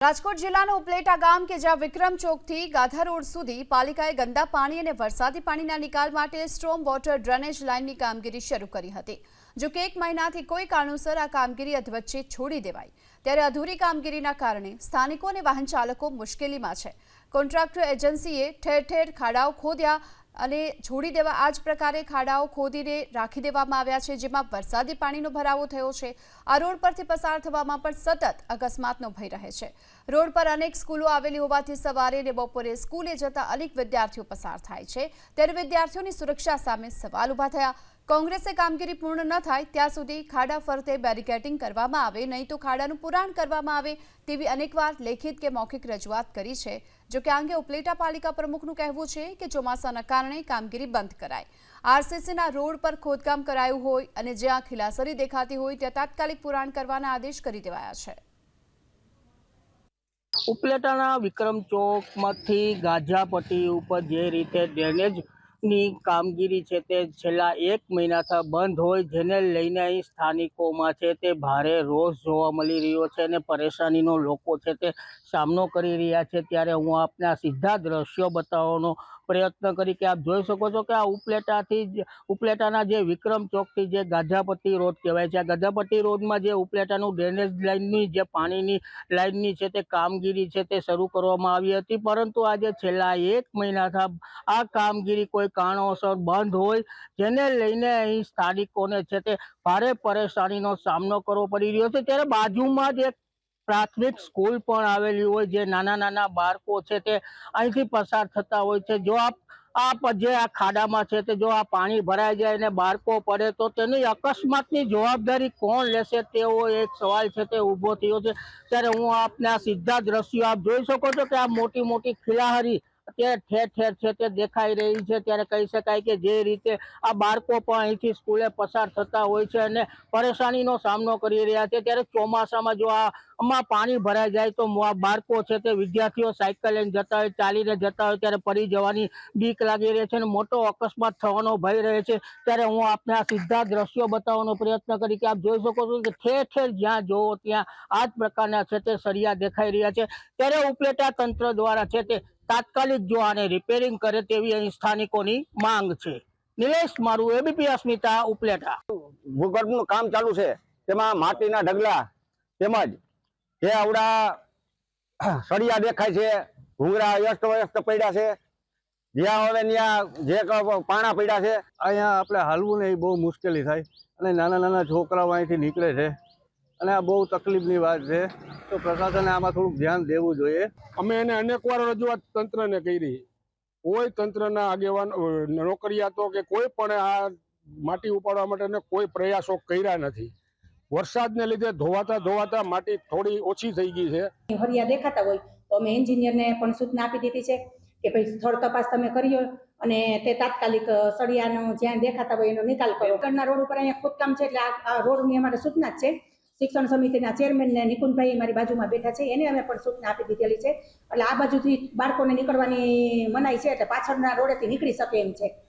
રાજકોટ જિલ્લાના ઉપલેટા ગામ કે જ્યાં વિક્રમ ચોકથી ગાધા રોડ સુધી પાલિકાએ ગંદા પાણી અને વરસાદી પાણીના નિકાલ માટે સ્ટ્રોમ વોટર ડ્રેનેજ લાઇનની કામગીરી શરૂ કરી હતી. જો કે એક મહિનાથી કોઈ કારણોસર આ કામગીરી અધવચ્ચે છોડી દેવાઈ. ત્યારે અધૂરી કામગીરીના કારણે સ્થાનિકો અને વાહન ચાલકો મુશ્કેલીમાં છે. કોન્ટ્રાક્ટર એજન્સીએ ઠેર ઠેર ખાડાઓ ખોદ્યા અને છોડી દેવા આ જ પ્રકારે ખાડાઓ ખોદીને રાખી દેવામાં આવ્યા છે, જેમાં વરસાદી પાણીનો ભરાવો થયો છે. આ રોડ પરથી પસાર થવામાં પણ સતત અકસ્માતનો ભય રહે છે. રોડ પર અનેક સ્કૂલો આવેલી હોવાથી સવારે અને બપોરે સ્કૂલે જતા અનેક વિદ્યાર્થીઓ પસાર થાય છે. ત્યારે વિદ્યાર્થીઓની સુરક્ષા સામે સવાલ ઊભા થયા. કોંગ્રેસે કામગીરી પૂર્ણ ન થાય ત્યાં સુધી ખાડા ફરતે બેરિકેટિંગ કરવામાં આવે, નહીં તો ખાડાનું પુરાણ કરવામાં આવે તેવી અનેકવાર લેખિત કે મૌખિક રજૂઆત કરી છે. જો કે આ અંગે ઉપલેટા પાલિકા પ્રમુખનું કહેવું છે કે ચોમાસાના કારણે કામગીરી બંધ કરાય. આરસીસીના રોડ પર ખોદકામ કરાયું હોય અને જ્યાં ખિલાસરી દેખાતી હોય ત્યાં તાત્કાલિક પુરાણ કરવાના આદેશ કરી દેવાયા છે. ઉપલેટાના વિક્રમ ચોકમાંથી ગાજાપટ્ટી ઉપર જે રીતે ડ્રેનેજની કામગીરી છે તે છેલ્લા એક મહિનાથી બંધ હોય, જેને લઈને અહીં સ્થાનિકોમાં છે તે ભારે રોષ જોવા મળી રહ્યો છે અને પરેશાનીનો લોકો છે તે સામનો કરી રહ્યા છે. ત્યારે હું આપને સીધા દ્રશ્યો બતાવવાનો પ્રયત્ન કરી કે આપ જોઈ શકો છો કે આ ઉપલેટાથી જ, ઉપલેટાના જે વિક્રમ ચોકથી જે ગાધાપતિ રોડ કહેવાય છે, આ ગાધાપતિ રોડમાં જે ઉપલેટાનું ડ્રેનેજ લાઇનની જે પાણીની લાઇનની છે તે કામગીરી છે તે શરૂ કરવામાં આવી હતી. પરંતુ આજે છેલ્લા એક મહિનાથી આ કામગીરી કોઈ કારણોસર બંધ હોય, જેને લઈને અહીં સ્થાનિકોને છે તે ભારે પરેશાનીનો સામનો કરવો પડી રહ્યો છે. ત્યારે બાજુમાં જ એક પ્રાથમિક સ્કૂલ પણ આવેલી હોય જે નાના નાના બાળકો છે તે અહીંથી પસાર થતા હોય છે. જો આપ આ જે આ ખાડામાં છે તે જો આ પાણી ભરાઈ જાય અને બાળકો પડે તો તેની અકસ્માતની જવાબદારી કોણ લેશે તેવો એક સવાલ છે તે ઊભો થયો છે. ત્યારે હું આપને આ સીધા દ્રશ્યો આપ જોઈ શકો છો કે આ મોટી મોટી ખિલાહરી અત્યારે ઠેર ઠેર છે તે દેખાઈ રહી છે. ત્યારે કહી શકાય કે જે રીતે આ બાળકો પણ અહીંથી સ્કૂલે પસાર થતા હોય છે અને પરેશાનીનો સામનો કરી રહ્યા છે. ત્યારે ચોમાસામાં જો આમાં પાણી ભરાઈ જાય તો બાળકો છે તે વિદ્યાર્થીઓ સાયકલ લઈને જતા હોય, ચાલીને જતા હોય, ત્યારે પડી જવાની બીક લાગી રહી છે અને મોટો અકસ્માત થવાનો ભય રહે છે. ત્યારે હું આપને આ સીધા દ્રશ્યો બતાવવાનો પ્રયત્ન કરી કે આપ જોઈ શકો છો કે ઠેર ઠેર જ્યાં જોવો ત્યાં આ જ પ્રકારના છે તે સળિયા દેખાઈ રહ્યા છે. ત્યારે ઉપલેટા તંત્ર દ્વારા છે તે તાત્કાલિક જો આને રિપેરિંગ કરે તેવી અહીં સ્થાનિકોની માંગ છે. નિલેશ મારું એબીપી અસ્મિતા ઉપલેટા. ભૂગર્ભનું કામ ચાલુ છે. તેમાં માટીના ઢગલા તેમજ જે આવડા સળિયા દેખાય છે ઘૂંઘરા અસ્ત વ્યસ્ત પડ્યા છે. જ્યાં હવે ત્યાં જે ક- પાણા પડ્યા છે. અહીંયા આપણે હાલવું ને એ બહુ મુશ્કેલી થાય. અને નાના નાના છોકરાઓ અહીંથી નીકળે છે. અને આ બહુ તકલીફની વાત છે. તો પ્રશાસને આમાં થોડુંક ધ્યાન દેવું જોઈએ. અમે એને અનેક વાર રજૂઆત તંત્રને કરી. કોઈ તંત્રના આગેવાન નોકરિયાતો કે કોઈ પણ આ માટી ઉપાડવા માટેના કોઈ પ્રયાસો કર્યા નથી. વરસાદને લીધે ધોવાતા ધોવાતા માટી થોડી ઓછી થઈ ગઈ છે. હરિયા દેખાતા હોય તો અમે એન્જિનિયરને પણ સૂચના આપી દીધી છે કે ભાઈ સ્થળ તપાસ તમે કર્યો અને તે તાત્કાલિક સળિયાનો જ્યાં દેખાતા હોય એનો નિકાલ કરો. કરના રોડ ઉપર અહીંયા ખોદકામ છે એટલે આ આ રોડની અમારે સૂચના જ છે. શિક્ષણ સમિતિના ચેરમેનને નિકુંજભાઈ મારી બાજુમાં બેઠા છે, એને અમે પણ સૂચના આપી દીધેલી છે. એટલે આ બાજુથી બાળકોને નીકળવાની મનાઈ છે, એટલે પાછળના રોડેથી નીકળી શકે એમ છે.